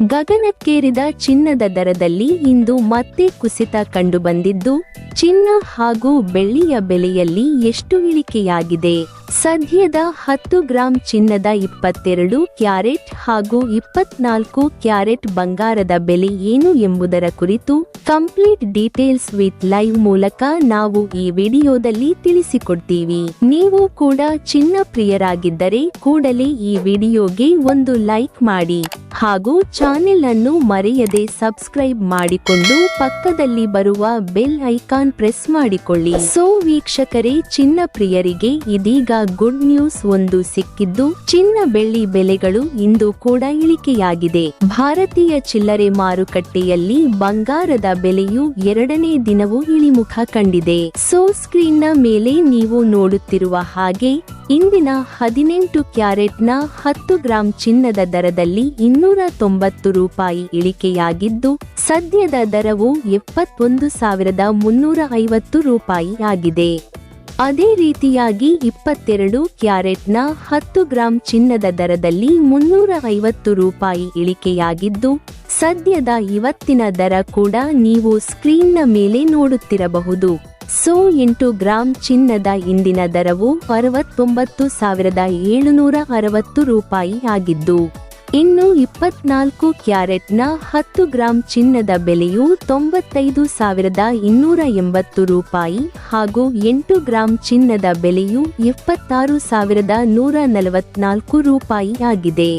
ಗಗನಕ್ಕೇರಿದ ಚಿನ್ನದ ದರದಲ್ಲಿ ಇಂದು ಮತ್ತೆ ಕುಸಿತ ಕಂಡುಬಂದಿದ್ದು, ಚಿನ್ನ ಹಾಗೂ ಬೆಳ್ಳಿಯ ಬೆಲೆಯಲ್ಲಿ ಎಷ್ಟು ಇಳಿಕೆಯಾಗಿದೆ? ಸದ್ಯದ ಹತ್ತು ಗ್ರಾಂ ಚಿನ್ನದ ಇಪ್ಪತ್ತೆರಡು ಕ್ಯಾರೆಟ್ ಹಾಗೂ ಇಪ್ಪತ್ನಾಲ್ಕು ಕ್ಯಾರೆಟ್ ಬಂಗಾರದ ಬೆಲೆ ಏನು ಎಂಬುದರ ಕುರಿತು ಕಂಪ್ಲೀಟ್ ಡೀಟೇಲ್ಸ್ ವಿತ್ ಲೈವ್ ಮೂಲಕ ನಾವು ಈ ವಿಡಿಯೋದಲ್ಲಿ ತಿಳಿಸಿಕೊಡ್ತೀವಿ. ನೀವು ಕೂಡ ಚಿನ್ನ ಪ್ರಿಯರಾಗಿದ್ದರೆ ಕೂಡಲೇ ಈ ವಿಡಿಯೋಗೆ ಒಂದು ಲೈಕ್ ಮಾಡಿ. ಹಾಗೂ ಚಾನೆಲ್ ಅನ್ನು ಮರೆಯದೆ ಸಬ್ಸ್ಕ್ರೈಬ್ ಮಾಡಿಕೊಂಡು ಪಕ್ಕದಲ್ಲಿ ಬರುವ ಬೆಲ್ ಐಕಾನ್ ಪ್ರೆಸ್ ಮಾಡಿಕೊಳ್ಳಿ. ಸೋ ವೀಕ್ಷಕರೇ ಚಿನ್ನ ಪ್ರಿಯರಿಗೆ ಇದೀಗ ಗುಡ್ ನ್ಯೂಸ್ ಒಂದು ಸಿಕ್ಕಿದ್ದು, ಚಿನ್ನ ಬೆಳ್ಳಿ ಬೆಲೆಗಳು ಇಂದು ಕೂಡ ಇಳಿಕೆಯಾಗಿದೆ. ಭಾರತೀಯ ಚಿಲ್ಲರೆ ಮಾರುಕಟ್ಟೆಯಲ್ಲಿ ಬಂಗಾರದ ಬೆಲೆಯು ಎರಡನೇ ದಿನವೂ ಇಳಿಮುಖ ಕಂಡಿದೆ. ಸೋ ಸ್ಕ್ರೀನ್ನ ಮೇಲೆ ನೀವು ನೋಡುತ್ತಿರುವ ಹಾಗೆ ಇಂದಿನ ಹದಿನೆಂಟು ಕ್ಯಾರೆಟ್ನ ಹತ್ತು ಗ್ರಾಂ ಚಿನ್ನದ ದರದಲ್ಲಿ ಇನ್ನೂರ ತೊಂಬತ್ತು ರೂಪಾಯಿ ಇಳಿಕೆಯಾಗಿದ್ದು, ಸದ್ಯದ ದರವು ಎಪ್ಪತ್ತೊಂದು ಸಾವಿರದ ಮುನ್ನೂರ ಐವತ್ತು ರೂಪಾಯಿಯಾಗಿದೆ ಅದೇ ರೀತಿಯಾಗಿ ಇಪ್ಪತ್ತೆರಡು ಕ್ಯಾರೆಟ್ನ ಹತ್ತು ಗ್ರಾಂ ಚಿನ್ನದ ದರದಲ್ಲಿ ಮುನ್ನೂರ ಐವತ್ತು ರೂಪಾಯಿ ಇಳಿಕೆಯಾಗಿದ್ದು, ಸದ್ಯದ ಇವತ್ತಿನ ದರ ಕೂಡ ನೀವು ಸ್ಕ್ರೀನ್ನ ಮೇಲೆ ನೋಡುತ್ತಿರಬಹುದು. ಸೊ ಎಂಟು ಗ್ರಾಂ ಚಿನ್ನದ ಇಂದಿನ ದರವು ಅರವತ್ತೊಂಬತ್ತು ಸಾವಿರದ ಏಳುನೂರ ಅರವತ್ತು ರೂಪಾಯಿ ಆಗಿದ್ದು, ಇನ್ನು ಇಪ್ಪತ್ನಾಲ್ಕು ಕ್ಯಾರೆಟ್ನ ಹತ್ತು ಗ್ರಾಂ ಚಿನ್ನದ ಬೆಲೆಯು ತೊಂಬತ್ತೈದು ಸಾವಿರದ ಇನ್ನೂರ ಎಂಬತ್ತು ರೂಪಾಯಿ ಹಾಗೂ ಎಂಟು ಗ್ರಾಂ ಚಿನ್ನದ ಬೆಲೆಯು ಎಪ್ಪತ್ತಾರು ಸಾವಿರದ ನೂರ ನಲವತ್ನಾಲ್ಕು ರೂಪಾಯಿ ಆಗಿದೆ.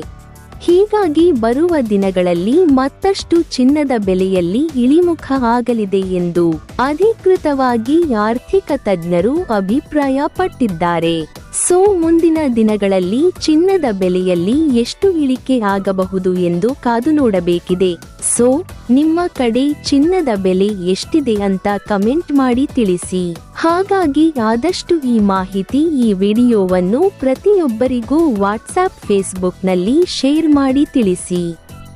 ಹೀಗಾಗಿ ಬರುವ ದಿನಗಳಲ್ಲಿ ಮತ್ತಷ್ಟು ಚಿನ್ನದ ಬೆಲೆಯಲ್ಲಿ ಇಳಿಮುಖ ಆಗಲಿದೆ ಎಂದು ಅಧಿಕೃತವಾಗಿ ಆರ್ಥಿಕ ತಜ್ಞರು ಅಭಿಪ್ರಾಯಪಟ್ಟಿದ್ದಾರೆ. ಸೊ ಮುಂದಿನ ದಿನಗಳಲ್ಲಿ ಚಿನ್ನದ ಬೆಲೆಯಲ್ಲಿ ಎಷ್ಟು ಇಳಿಕೆ ಆಗಬಹುದು ಎಂದು ಕಾದು ನೋಡಬೇಕಿದೆ. ಸೊ, ನಿಮ್ಮ ಕಡೆ ಚಿನ್ನದ ಬೆಲೆ ಎಷ್ಟಿದೆ ಅಂತ ಕಮೆಂಟ್ ಮಾಡಿ ತಿಳಿಸಿ. ಹಾಗಾಗಿ ಆದಷ್ಟು ಈ ಮಾಹಿತಿ ಈ ವಿಡಿಯೋವನ್ನು ಪ್ರತಿಯೊಬ್ಬರಿಗೂ ವಾಟ್ಸ್ಆಪ್ ಫೇಸ್ಬುಕ್ನಲ್ಲಿ ಶೇರ್ ಮಾಡಿ ತಿಳಿಸಿ.